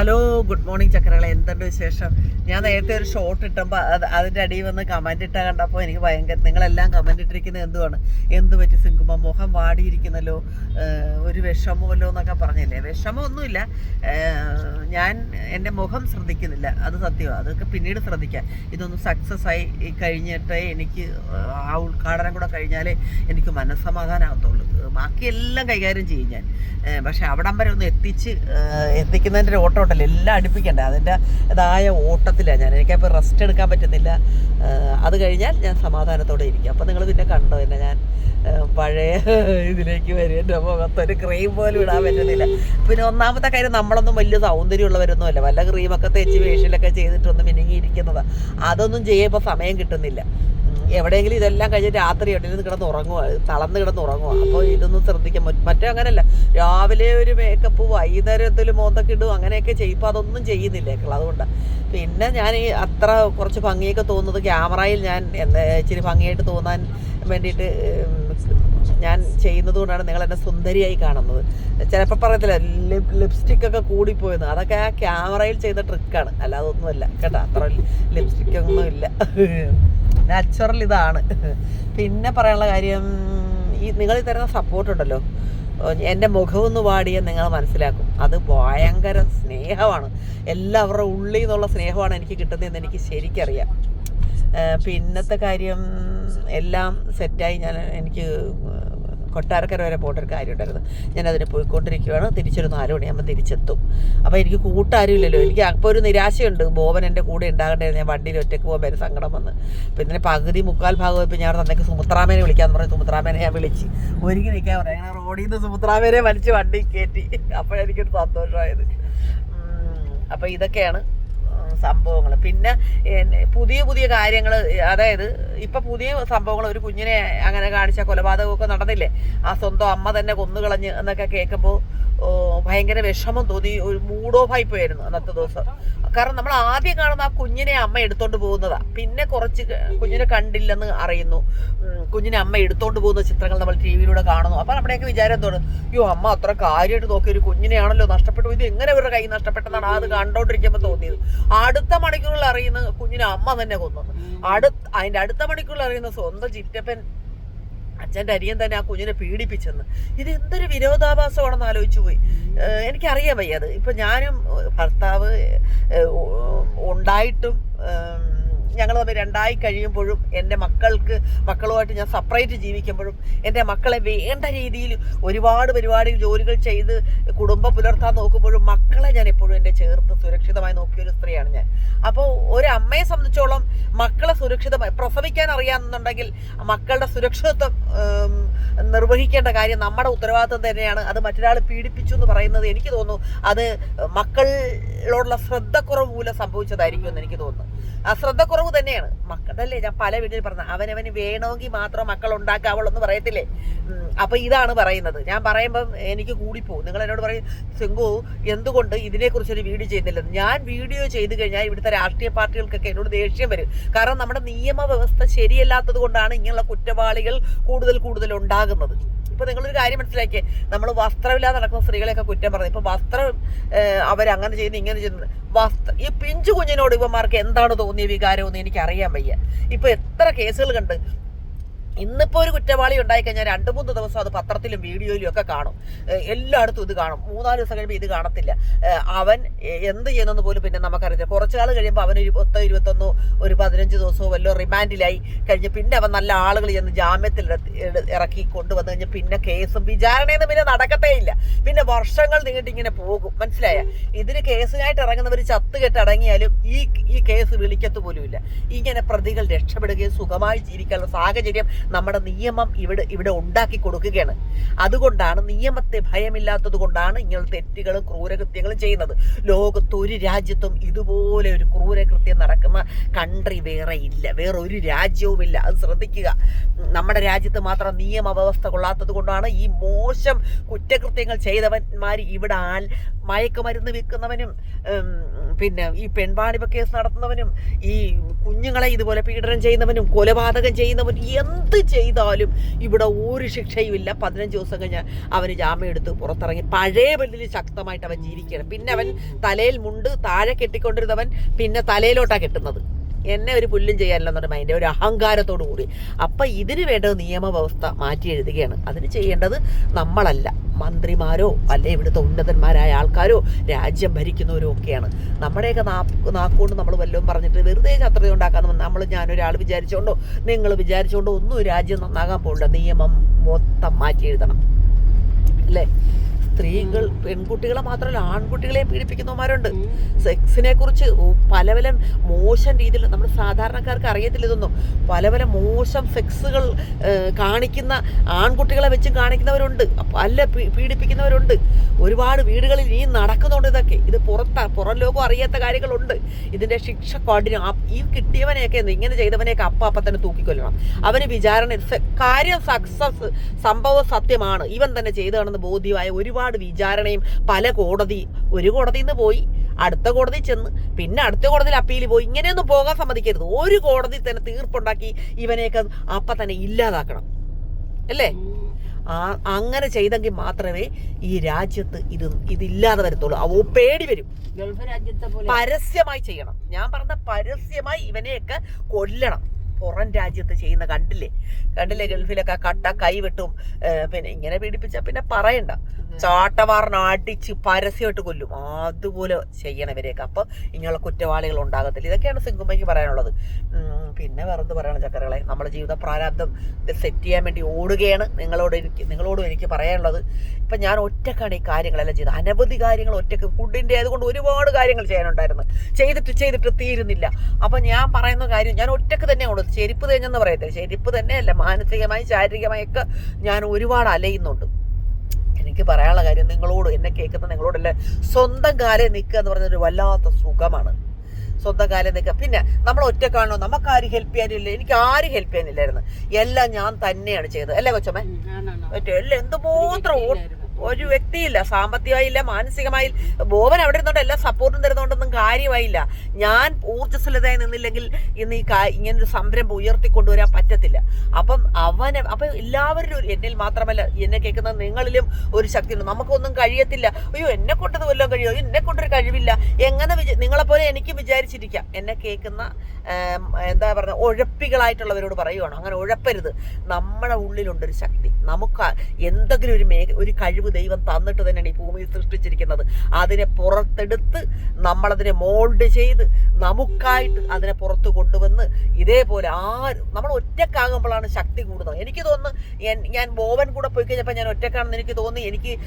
Hello good morning ചക്കരകളെ. എന്തുണ്ട് വിശേഷം? ഞാൻ നേരത്തെ ഒരു ഷോട്ട് ഇട്ടപ്പോൾ അത് അതിന്റെ അടിയിൽ വന്ന് കമന്റ് ഇട്ട കണ്ടപ്പോൾ എനിക്ക് ഭയങ്കര നിങ്ങളെല്ലാം കമന്റ് ഇട്ടിരിക്കുന്നത് എന്തുവാണ്? എന്ത് പറ്റി സിങ്കുമ്പോൾ മുഖം വാടിയിരിക്കുന്നല്ലോ ഒരു വിഷമമല്ലോ എന്നൊക്കെ പറഞ്ഞില്ലേ? വിഷമമൊന്നുമില്ല. ഞാൻ എന്റെ മുഖം ശ്രദ്ധിക്കുന്നില്ല. അത് സത്യമാണ് അതൊക്കെ പിന്നീട് ശ്രദ്ധിക്കാം. ഇതൊന്ന് സക്സസ് ആയി കഴിഞ്ഞിട്ടേ എനിക്ക് ആ ഉദ്ഘാടനം കൂടെ കഴിഞ്ഞാലേ എനിക്ക് മനസ്സമാധാനമാകത്തുള്ളൂ ബാക്കി എല്ലാം കൈകാര്യം ചെയ്യും ഞാൻ. പക്ഷേ അവിടം വരെ ഒന്ന് എത്തിച്ച് എത്തിക്കുന്നതിന്റെ ഒരു ഓട്ടം ഉണ്ടല്ലോ എല്ലാം അടുപ്പിക്കണ്ടേ? അതിന്റെ ഇതായ ഓട്ടത്തിലാണ് ഞാൻ. എനിക്കപ്പോൾ റെസ്റ്റ് എടുക്കാൻ പറ്റുന്നില്ല. അത് കഴിഞ്ഞാൽ ഞാൻ സമാധാനത്തോടെ ഇരിക്കും. അപ്പോൾ നിങ്ങൾ പിന്നെ കണ്ടോ എന്നെ ഞാൻ പഴയ ഇതിലേക്ക് വരും. മുഖത്തൊരു ക്രീം പോലും ഇടാൻ പറ്റുന്നില്ല. പിന്നെ ഒന്നാമത്തെ കാര്യം നമ്മളൊന്നും വലിയ സൗന്ദര്യമുള്ളവരൊന്നും അല്ല. വല്ല ക്രീമൊക്കെ തേച്ച് ഫേഷ്യലൊക്കെ ചെയ്തിട്ടൊന്നും മിനുങ്ങിയിരിക്കുന്നതാണ് അതൊന്നും ചെയ്യുമ്പോൾ സമയം കിട്ടുന്നില്ല. എവിടെയെങ്കിലും ഇതെല്ലാം കഴിഞ്ഞ് രാത്രി എവിടെയെങ്കിലും കിടന്ന് ഉറങ്ങുക തളർന്ന് കിടന്ന് ഉറങ്ങുക അപ്പോൾ ഇതൊന്നും ശ്രദ്ധിക്കാൻ മറ്റേ അങ്ങനെയല്ല രാവിലെ ഒരു മേക്കപ്പ് വൈകുന്നേരം എന്തെങ്കിലും മോന്തൊക്കെ ഇടും അങ്ങനെയൊക്കെ ചെയ്യും. അതൊന്നും ചെയ്യുന്നില്ല അതുകൊണ്ടാണ് പിന്നെ ഞാൻ ഈ അത്ര കുറച്ച് ഭംഗിയൊക്കെ തോന്നുന്നത് ക്യാമറയിൽ ഞാൻ എന്താ ഇച്ചിരി ഭംഗിയായിട്ട് തോന്നാൻ വേണ്ടിയിട്ട് ഞാൻ ചെയ്യുന്നത് കൊണ്ടാണ് നിങ്ങൾ എന്നെ സുന്ദരിയായി കാണുന്നത്. ചിലപ്പോൾ പറയത്തില്ല ലിപ് ലിപ്സ്റ്റിക് ഒക്കെ കൂടിപ്പോയെന്ന്. അതൊക്കെ ആ ക്യാമറയിൽ ചെയ്ത ട്രിക്കാണ് അല്ലാതെ ഒന്നുമല്ല. കേട്ടോ അത്ര ലിപ്സ്റ്റിക് ഒന്നും ഇല്ല നാച്ചുറൽ ഇതാണ്. പിന്നെ പറയാനുള്ള കാര്യം ഈ നിങ്ങൾ തരുന്ന സപ്പോർട്ട് ഉണ്ടല്ലോ. എന്റെ മുഖമൊന്ന് വാടിയ നിങ്ങൾ മനസ്സിലാക്കും. അത് ഭയങ്കര സ്നേഹമാണ്. എല്ലാവരുടെ ഉള്ളിൽ നിന്നുള്ള സ്നേഹമാണ് എനിക്ക് കിട്ടുന്നതെന്ന് എനിക്ക് ശരിക്കറിയാം. പിന്നത്തെ കാര്യം എല്ലാം സെറ്റായി ഞാൻ എനിക്ക് കൊട്ടാരക്കര വരെ പോകേണ്ട ഒരു കാര്യം ഉണ്ടായിരുന്നു ഞാൻ അതിന് പോയിക്കൊണ്ടിരിക്കുകയാണ് തിരിച്ചൊരു നാല് മണിയാകുമ്പോൾ തിരിച്ചെത്തും. അപ്പോൾ എനിക്ക് കൂട്ടാരും ഇല്ലല്ലോ എനിക്ക് അപ്പോൾ ഒരു നിരാശയുണ്ട്. ബോബൻ എന്റെ കൂടെ ഉണ്ടാകേണ്ടായിരുന്നു. ഞാൻ വണ്ടിയിൽ ഒറ്റയ്ക്ക് പോകുമ്പോൾ എന്റെ സങ്കടം വന്ന്. അപ്പോൾ ഇതിന്റെ പകുതി മുക്കാൽ ഭാഗം ഇപ്പോൾ ഞാൻ തന്നെ സുമുത്രാമേനെ വിളിക്കാമെന്ന് പറഞ്ഞു സുമുത്രാമേനെ ഞാൻ വിളിച്ച്. ഒരുങ്ങി നിൽക്കാൻ പറയാം അങ്ങനെ റോഡിൽ നിന്ന് സുമുത്രാമേനെ വലിച്ച് വണ്ടി കയറ്റി. അപ്പോഴെനിക്കൊരു സന്തോഷമായത്. അപ്പോൾ ഇതൊക്കെയാണ് സംഭവങ്ങൾ പിന്നെ പുതിയ പുതിയ കാര്യങ്ങൾ അതായത് ഇപ്പൊ പുതിയ സംഭവങ്ങൾ ഒരു കുഞ്ഞിനെ അങ്ങനെ കാണിച്ച കൊലപാതകമൊക്കെ നടന്നില്ലേ? ആ സ്വന്തം അമ്മ തന്നെ കൊന്നുകളഞ്ഞ് എന്നൊക്കെ കേൾക്കുമ്പോൾ ഭയങ്കര വിഷമം തോന്നി ഒരു മൂഡ് ഓഫ് ആയി പോയായിരുന്നു അന്നത്തെ ദിവസം. കാരണം നമ്മൾ ആദ്യം കാണുന്ന ആ കുഞ്ഞിനെ അമ്മ എടുത്തോണ്ട് പോകുന്നതാ. പിന്നെ കുറച്ച് കുഞ്ഞിനെ കണ്ടില്ലെന്ന് അറിയുന്നു. കുഞ്ഞിനെ അമ്മ എടുത്തോണ്ട് പോകുന്ന ചിത്രങ്ങൾ നമ്മൾ ടി വിയിലൂടെ കാണുന്നു. അപ്പൊ നമ്മുടെയൊക്കെ വിചാരം എന്താണ്? അയ്യോ അമ്മ അത്ര കാര്യമായിട്ട് നോക്കി ഒരു കുഞ്ഞിനെയാണല്ലോ നഷ്ടപ്പെട്ടു ഇത് എങ്ങനെ ഇവരുടെ കൈ നഷ്ടപ്പെട്ടെന്നാണ് അത് കണ്ടോണ്ടിരിക്കുമ്പോൾ തോന്നിയത്. അടുത്ത മണിക്കൂറിൽ അറിയുന്ന കുഞ്ഞിനെ അമ്മ തന്നെ കൊന്നു. അടുത്ത അതിന്റെ അടുത്ത മണിക്കൂറിൽ അറിയുന്ന സ്വന്തം ചിറ്റപ്പൻ അച്ഛന്റെ അരിയൻ തന്നെ ആ കുഞ്ഞിനെ പീഡിപ്പിച്ചെന്ന്. ഇത് എന്തൊരു വിരോധാഭാസമാണെന്ന് ആലോചിച്ചു പോയി. എനിക്കറിയാൻ വയ്യ അത്. ഇപ്പം ഞാനും ഭർത്താവ് ഉണ്ടായിട്ടും ഞങ്ങൾ തമ്മിൽ രണ്ടായി കഴിയുമ്പോഴും എന്റെ മക്കൾക്ക് മക്കളുമായിട്ട് ഞാൻ സെപ്പറേറ്റ് ജീവിക്കുമ്പോഴും എന്റെ മക്കളെ വേണ്ട രീതിയിൽ ഒരുപാട് പരിപാടി ജോലികൾ ചെയ്ത് കുടുംബം പുലർത്താൻ നോക്കുമ്പോഴും മക്കളെ ഞാൻ എപ്പോഴും എന്റെ ചേർത്ത് സുരക്ഷിതമായി നോക്കിയ ഒരു സ്ത്രീയാണ് ഞാൻ. അപ്പോൾ ഒരു അമ്മയെ സംബന്ധിച്ചോളം മക്കളെ സുരക്ഷിതമായി പ്രസവിക്കാൻ അറിയാമെന്നുണ്ടെങ്കിൽ മക്കളുടെ സുരക്ഷിതത്വം നിർവഹിക്കേണ്ട കാര്യം നമ്മുടെ ഉത്തരവാദിത്വം തന്നെയാണ്. അത് മറ്റൊരാൾ പീഡിപ്പിച്ചു എന്ന് പറയുന്നത് എനിക്ക് തോന്നുന്നു അത് മക്കളോടുള്ള ശ്രദ്ധക്കുറവ് മൂലം സംഭവിച്ചതായിരിക്കും എന്ന് എനിക്ക് തോന്നുന്നു. ആ ശ്രദ്ധക്കുറവ് തന്നെയാണ്. മക്കളല്ലേ ഞാൻ പല വീട്ടിൽ പറഞ്ഞ അവനവന് വേണമെങ്കിൽ മാത്രം മക്കൾ ഉണ്ടാക്കാവുള്ളൂ എന്ന് പറയത്തില്ലേ? അപ്പൊ ഇതാണ് പറയുന്നത്. ഞാൻ പറയുമ്പം എനിക്ക് കൂടിപ്പോവും. നിങ്ങൾ എന്നോട് പറയും സിംഗു എന്തുകൊണ്ട് ഇതിനെക്കുറിച്ചൊരു വീഡിയോ ചെയ്യുന്നില്ല? ഞാൻ വീഡിയോ ചെയ്തു കഴിഞ്ഞാൽ ഇവിടുത്തെ രാഷ്ട്രീയ പാർട്ടികൾക്കൊക്കെ എന്നോട് ദേഷ്യം വരും. കാരണം നമ്മുടെ നിയമവ്യവസ്ഥ ശരിയല്ലാത്തത് കൊണ്ടാണ് ഇങ്ങനെയുള്ള കുറ്റവാളികൾ കൂടുതൽ കൂടുതൽ ഉണ്ടാകുന്നത്. ഇപ്പൊ നിങ്ങളൊരു കാര്യം മനസ്സിലാക്കിയേ നമ്മൾ വസ്ത്രമില്ലാതെ നടക്കുന്ന സ്ത്രീകളെയൊക്കെ കുറ്റം പറഞ്ഞു. ഇപ്പൊ വസ്ത്രം അവരങ്ങനെ ചെയ്യുന്നു ഇങ്ങനെ ചെയ്യുന്നു. വസ്ത്ര ഈ പിഞ്ചു കുഞ്ഞിനോട് ഇവന്മാർക്ക് എന്താണ് തോന്നിയ എനിക്ക് അറിയാൻ വയ്യ. ഇപ്പൊ എത്ര കേസുകൾ കണ്ട് ഇന്നിപ്പോ ഒരു കുറ്റവാളി ഉണ്ടായി കഴിഞ്ഞാൽ രണ്ട് മൂന്ന് ദിവസം അത് പത്രത്തിലും വീഡിയോയിലും ഒക്കെ കാണും. എല്ലായിടത്തും ഇത് കാണും. മൂന്നാൽ ദിവസം കഴിയുമ്പോൾ ഇത് കാണത്തില്ല. അവൻ എന്ത് ചെയ്യുന്നെന്ന് പോലും പിന്നെ നമുക്കറിയില്ല കുറച്ച് നാൾ കഴിയുമ്പോൾ അവൻ ഒരു പത്തോ ഇരുപത്തൊന്നോ ഒരു പതിനഞ്ച് ദിവസമോ വല്ലോ റിമാൻഡിലായി കഴിഞ്ഞ് പിന്നെ അവൻ നല്ല ആളുകൾ ചെന്ന് ജാമ്യത്തിൽ ഇറക്കി കൊണ്ടുവന്നു കഴിഞ്ഞാൽ പിന്നെ കേസും വിചാരണയെന്ന് പിന്നെ നടക്കത്തേ ഇല്ല. പിന്നെ വർഷങ്ങൾ നീണ്ടി ഇങ്ങനെ പോകും. മനസ്സിലായ? ഇതിന് കേസിനായിട്ട് ഇറങ്ങുന്നവർ ചത്ത് കെട്ടടങ്ങിയാലും ഈ ഈ കേസ് വിളിക്കത്ത് പോലുമില്ല. ഇങ്ങനെ പ്രതികൾ രക്ഷപ്പെടുകയും സുഖമായി ജീവിക്കാനുള്ള സാഹചര്യം നമ്മുടെ നിയമം ഇവിടെ ഇവിടെ ഉണ്ടാക്കി കൊടുക്കുകയാണ്. അതുകൊണ്ടാണ് നിയമത്തെ ഭയമില്ലാത്തത് കൊണ്ടാണ് ഇങ്ങനെ തെറ്റുകളും ക്രൂരകൃത്യങ്ങളും ചെയ്യുന്നത്. ലോകത്ത് ഒരു രാജ്യത്തും ഇതുപോലെ ഒരു ക്രൂരകൃത്യം നടക്കുന്ന കൺട്രി വേറെ ഇല്ല. വേറെ ഒരു രാജ്യവുമില്ല അത് ശ്രദ്ധിക്കുക. നമ്മുടെ രാജ്യത്ത് മാത്രം നിയമവ്യവസ്ഥ കൊള്ളാത്തത് കൊണ്ടാണ് ഈ മോശം കുറ്റകൃത്യങ്ങൾ ചെയ്തവന്മാർ ഇവിടെ ആൽ മയക്കുമരുന്ന് വിൽക്കുന്നവനും പിന്നെ ഈ പെൺവാണിപ കേസ് നടത്തുന്നവനും ഈ കുഞ്ഞുങ്ങളെ ഇതുപോലെ പീഡനം ചെയ്യുന്നവനും കൊലപാതകം ചെയ്യുന്നവനും എന്ത് എന്ത് ചെയ്താലും ഇവിടെ ഒരു ശിക്ഷയും ഇല്ല പതിനഞ്ച് ദിവസം കഴിഞ്ഞ് അവന് ജാമ്യം എടുത്ത് പുറത്തിറങ്ങി. പഴയ ബല്ലിൽ ശക്തമായിട്ട് അവൻ ജീവിക്കുകയാണ്. പിന്നെ അവൻ തലയിൽ മുണ്ട് താഴെ കെട്ടിക്കൊണ്ടിരുന്നവൻ പിന്നെ തലയിലോട്ടാണ് കെട്ടുന്നത്. എന്നെ ഒരു പുല്ലും ചെയ്യാനില്ലെന്നൊരു മൈൻഡ് ഒരു അഹങ്കാരത്തോടു കൂടി. അപ്പം ഇതിന് വേണ്ടത് നിയമവ്യവസ്ഥ മാറ്റി എഴുതുകയാണ്. അതിന് ചെയ്യേണ്ടത് നമ്മളല്ല മന്ത്രിമാരോ അല്ലെ ഇവിടുത്തെ ഉന്നതന്മാരായ ആൾക്കാരോ രാജ്യം ഭരിക്കുന്നവരോ ഒക്കെയാണ്. നമ്മുടെയൊക്കെ നാക്കുകൊണ്ട് നമ്മൾ വല്ലതും പറഞ്ഞിട്ട് വെറുതെ ശത്രുത ഉണ്ടാക്കാൻ നമ്മൾ ഞാനൊരാൾ വിചാരിച്ചുകൊണ്ടോ നിങ്ങൾ വിചാരിച്ചുകൊണ്ടോ ഒന്നും രാജ്യം നന്നാകാൻ പോകില്ല നിയമം മൊത്തം മാറ്റി എഴുതണം. അല്ലേ? സ്ത്രീകൾ പെൺകുട്ടികളെ മാത്രമല്ല ആൺകുട്ടികളെയും പീഡിപ്പിക്കുന്നവന്മാരുണ്ട്. സെക്സിനെ കുറിച്ച് പല പല മോശം രീതിയിൽ നമ്മൾ സാധാരണക്കാർക്ക് അറിയത്തില്ല ഇതൊന്നും. പല പല മോശം സെക്സുകൾ കാണിക്കുന്ന ആൺകുട്ടികളെ വെച്ച് കാണിക്കുന്നവരുണ്ട്. പല പീഡിപ്പിക്കുന്നവരുണ്ട്. ഒരുപാട് വീടുകളിൽ ഈ നടക്കുന്നുണ്ട് ഇതൊക്കെ. ഇത് പുറത്ത പുറം ലോകം അറിയാത്ത കാര്യങ്ങളുണ്ട്. ഇതിന്റെ ശിക്ഷ കഠിനം ഈ കിട്ടിയവനെയൊക്കെ ഇങ്ങനെ ചെയ്തവനെയൊക്കെ അപ്പ അപ്പ തന്നെ തൂക്കിക്കൊല്ലണം. അവന് വിചാരണ കാര്യം സക്സസ് സംഭവ സത്യമാണ്. ഇവൻ തന്നെ ചെയ്തതാണെന്ന് ബോധ്യമായ ഒരുപാട് വിചാരണയും പല കോടതി ഒരു കോടതിയിൽ നിന്ന് പോയി അടുത്ത കോടതി ചെന്ന് പിന്നെ അടുത്ത കോടതിയിൽ അപ്പീൽ പോയി ഇങ്ങനെയൊന്നും പോകാൻ സമ്മതിക്കരുത്. ഒരു കോടതി തന്നെ തീർപ്പുണ്ടാക്കി ഇവനെയൊക്കെ അപ്പം തന്നെ ഇല്ലാതാക്കണം. അല്ലേ? ആ അങ്ങനെ ചെയ്തെങ്കിൽ മാത്രമേ ഈ രാജ്യത്ത് ഇത് ഇതില്ലാതെ വരത്തുള്ളൂ. അവ പേടി വരും. ഗൾഫ് രാജ്യത്തെ പോലെ. പരസ്യമായി ചെയ്യണം. ഞാൻ പറഞ്ഞ പരസ്യമായി ഇവനെയൊക്കെ കൊല്ലണം. പുറം രാജ്യത്ത് ചെയ്യുന്ന കണ്ടില്ലേ? കണ്ടില്ലേ? ഗൾഫിലൊക്കെ കട്ട കൈവിട്ടും പിന്നെ ഇങ്ങനെ പീഡിപ്പിച്ച പിന്നെ പറയണ്ട. ചാട്ടവാറിന് അടിച്ച് പരസ്യമായിട്ട് കൊല്ലും. അതുപോലെ ചെയ്യണം ഇവരെയൊക്കെ. അപ്പം ഇങ്ങനെയുള്ള കുറ്റവാളികൾ ഉണ്ടാകത്തില്ല. ഇതൊക്കെയാണ് സിംഗുമ്മയ്ക്ക് പറയാനുള്ളത്. ഉം, പിന്നെ വേറെന്ത് പറയണം ചക്കരകളെ? നമ്മുടെ ജീവിത പ്രാരാബ്ദം ഇത് സെറ്റ് ചെയ്യാൻ വേണ്ടി ഓടുകയാണ് നിങ്ങളോട് എനിക്ക് നിങ്ങളോടും എനിക്ക് പറയാനുള്ളത്. ഇപ്പം ഞാൻ ഒറ്റക്കാണ് ഈ കാര്യങ്ങളെല്ലാം ചെയ്തത്. അനവധി കാര്യങ്ങൾ ഒറ്റയ്ക്ക് ഫുഡിന്റെ ആയതുകൊണ്ട് ഒരുപാട് കാര്യങ്ങൾ ചെയ്യാനുണ്ടായിരുന്നു. ചെയ്തിട്ട് ചെയ്തിട്ട് തീരുന്നില്ല. അപ്പം ഞാൻ പറയുന്ന കാര്യം ഞാൻ ഒറ്റയ്ക്ക് തന്നെ ഉള്ളത് ചെരുപ്പ് തേഞ്ഞെന്ന് പറയത്തില്ല ചെരുപ്പ് തന്നെയല്ല മാനസികമായി ശാരീരികമായി ഒക്കെ ഞാൻ ഒരുപാട് അലയുന്നുണ്ട്. എനിക്ക് പറയാനുള്ള കാര്യം നിങ്ങളോട് എന്നെ കേൾക്കുന്ന നിങ്ങളോടല്ലേ സ്വന്തം കാലം നിൽക്കുക എന്ന് പറഞ്ഞൊരു വല്ലാത്ത സുഖമാണ്. സ്വന്തം കാലം നിൽക്കുക. പിന്നെ നമ്മൾ ഒറ്റക്കാണോ നമുക്ക് ആരും ഹെൽപ്പ് ചെയ്യാനില്ല. എനിക്ക് ആരും ഹെൽപ്പ് ചെയ്യാനില്ലായിരുന്നു. എല്ലാം ഞാൻ തന്നെയാണ് ചെയ്തത്. അല്ലേ കൊച്ചമ്മ. മറ്റേ എല്ലാം എന്തുമാത്രം. ഒരു വ്യക്തിയില്ല സാമ്പത്തികമായില്ല മാനസികമായി ബോബൻ അവിടെ ഇരുന്നോണ്ട് എല്ലാ സപ്പോർട്ടും തരുന്നോണ്ടൊന്നും കാര്യമായില്ല. ഞാൻ ഊർജസ്വലതയായി നിന്നില്ലെങ്കിൽ ഇന്ന് ഈ ഇങ്ങനൊരു സംരംഭം ഉയർത്തിക്കൊണ്ടുവരാൻ പറ്റത്തില്ല. അപ്പം അവനെ അപ്പം എല്ലാവരിലും എന്നിൽ മാത്രമല്ല എന്നെ കേൾക്കുന്ന നിങ്ങളിലും ഒരു ശക്തി ഉണ്ട് നമുക്കൊന്നും കഴിയത്തില്ല. അയ്യോ എന്നെ കൊണ്ടത് വല്ലതും കഴിയോ? എന്നെ കൊണ്ടൊരു കഴിവില്ല. എങ്ങനെ വിചാ നിങ്ങളെപ്പോലെ എനിക്ക് വിചാരിച്ചിരിക്കാം. എന്നെ കേൾക്കുന്ന എന്താ പറയുക ഉഴപ്പികളായിട്ടുള്ളവരോട് പറയുവാണ്. അങ്ങനെ ഉഴപ്പരുത് നമ്മുടെ ഉള്ളിലുണ്ടൊരു ശക്തി. നമുക്ക് എന്തെങ്കിലും ഒരു മേഖ ഒരു കഴിവ് ദൈവം തന്നിട്ട് തന്നെയാണ് ഈ ഭൂമിയിൽ സൃഷ്ടിച്ചിരിക്കുന്നത്. അതിനെ പുറത്തെടുത്ത് നമ്മളതിനെ മോൾഡ് ചെയ്ത് നമുക്കായിട്ട് അതിനെ പുറത്ത് കൊണ്ടുവന്ന് ഇതേപോലെ ആരും നമ്മൾ ഒറ്റക്കാകുമ്പോഴാണ് ശക്തി കൂടുന്നത്. എനിക്ക് തോന്നുന്നു ഞാൻ- ബോവൻ കൂടെ പോയി കഴിഞ്ഞപ്പോൾ ഞാൻ ഒറ്റക്കാണെന്ന് എനിക്ക് തോന്നി എനിക്ക്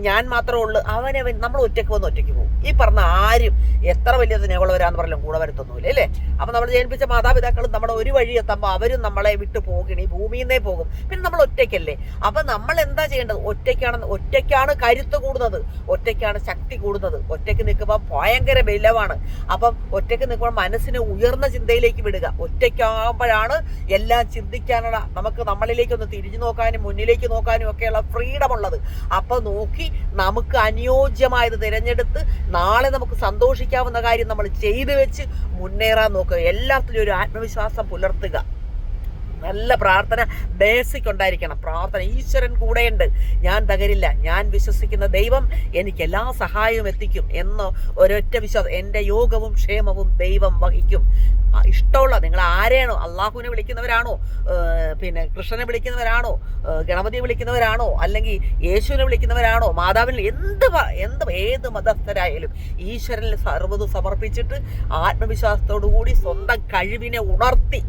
ഞാൻ- മാത്രമേ ഉള്ളൂ. അവനെ നമ്മൾ ഒറ്റയ്ക്ക് വന്ന് ഒറ്റയ്ക്ക് പോകും. ഈ പറഞ്ഞ ആരും എത്ര വലിയ സ്നേഹമുള്ളവരാന്ന് പറഞ്ഞാലും കൂടെ വരത്തൊന്നുമില്ല അല്ലേ? അപ്പം നമ്മൾ ജനിപ്പിച്ച മാതാപിതാക്കളും നമ്മുടെ ഒരു വഴി എത്തുമ്പോൾ അവരും നമ്മളെ വിട്ടു പോകണം ഈ ഭൂമിയിൽ നിന്നേ പോകും. പിന്നെ നമ്മൾ ഒറ്റയ്ക്കല്ലേ? അപ്പം നമ്മൾ എന്താ ചെയ്യേണ്ടത്? ഒറ്റയ്ക്കാണ് ഒറ്റയ്ക്കാണ് കരുത്ത് കൂടുന്നത്. ഒറ്റയ്ക്കാണ് ശക്തി കൂടുന്നത്. ഒറ്റയ്ക്ക് നിൽക്കുമ്പോൾ ഭയങ്കര ബലമാണ്. അപ്പം ഒറ്റയ്ക്ക് നിൽക്കുമ്പോൾ മനസ്സിനെ ഉയർന്ന ചിന്തയിലേക്ക് വിടുക. ഒറ്റയ്ക്കാകുമ്പോഴാണ് എല്ലാം ചിന്തിക്കാനുള്ള നമുക്ക് നമ്മളിലേക്ക് ഒന്ന് തിരിഞ്ഞു നോക്കാനും മുന്നിലേക്ക് നോക്കാനും ഒക്കെയുള്ള ഫ്രീഡം ഉള്ളത്. അപ്പം നോക്കി നമുക്ക് അനുയോജ്യമായത് തിരഞ്ഞെടുത്ത് നാളെ നമുക്ക് സന്തോഷിക്കാവുന്ന കാര്യം നമ്മൾ ചെയ്തു വെച്ച് മുന്നേറാൻ നോക്കുക. എല്ലാത്തിലും ഒരു ആത്മവിശ്വാസം പുലർത്തുക. നല്ല പ്രാർത്ഥന ബേസിക് ഉണ്ടായിരിക്കണം. പ്രാർത്ഥന ഈശ്വരൻ കൂടെയുണ്ട്. ഞാൻ തകരില്ല. ഞാൻ വിശ്വസിക്കുന്ന ദൈവം എനിക്ക് എല്ലാ സഹായവും എത്തിക്കും എന്ന് ഒരൊറ്റ വിശ്വാസം. എന്റെ യോഗവും ക്ഷേമവും ദൈവം വഹിക്കും. ഇഷ്ടമുള്ള നിങ്ങൾ ആരെയാണോ? അള്ളാഹുവിനെ വിളിക്കുന്നവരാണോ? പിന്നെ കൃഷ്ണനെ വിളിക്കുന്നവരാണോ? ഗണപതിയെ വിളിക്കുന്നവരാണോ? അല്ലെങ്കിൽ യേശുവിനെ വിളിക്കുന്നവരാണോ? മാതാവിനെ എന്ത് എന്ത് ഏത് മതസ്ഥരായാലും ഈശ്വരനിൽ സർവതും സമർപ്പിച്ചിട്ട് ആത്മവിശ്വാസത്തോടു കൂടി സ്വന്തം കഴിവിനെ ഉണർത്തി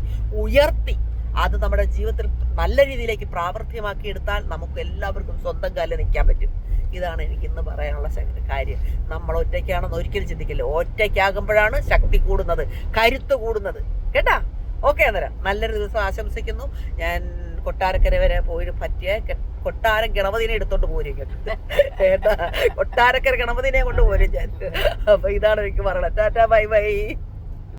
ഉയർത്തി അത് നമ്മുടെ ജീവിതത്തിൽ നല്ല രീതിയിലേക്ക് പ്രാവർത്തികമാക്കി എടുത്താൽ നമുക്ക് എല്ലാവർക്കും സ്വന്തം കാലിൽ നിൽക്കാൻ പറ്റും. ഇതാണ് എനിക്ക് ഇന്ന് പറയാനുള്ള കാര്യം. നമ്മൾ ഒറ്റയ്ക്കാണെന്ന് ഒരിക്കലും ചിന്തിക്കില്ല. ഒറ്റയ്ക്കാകുമ്പോഴാണ് ശക്തി കൂടുന്നത് കരുത്ത് കൂടുന്നത്. കേട്ടാ? ഓക്കെ അന്നേരം. നല്ലൊരു ദിവസം ആശംസിക്കുന്നു. ഞാൻ കൊട്ടാരക്കര വരെ പോയി പറ്റിയ കൊട്ടാരം ഗണപതിനെ എടുത്തോണ്ട് പോരും കേട്ടാ? കൊട്ടാരക്കര ഗണപതിനെ കൊണ്ട് പോരും ഞാൻ. അപ്പൊ ഇതാണ് എനിക്ക് പറയണത് ടാറ്റാ ബൈ ബൈ.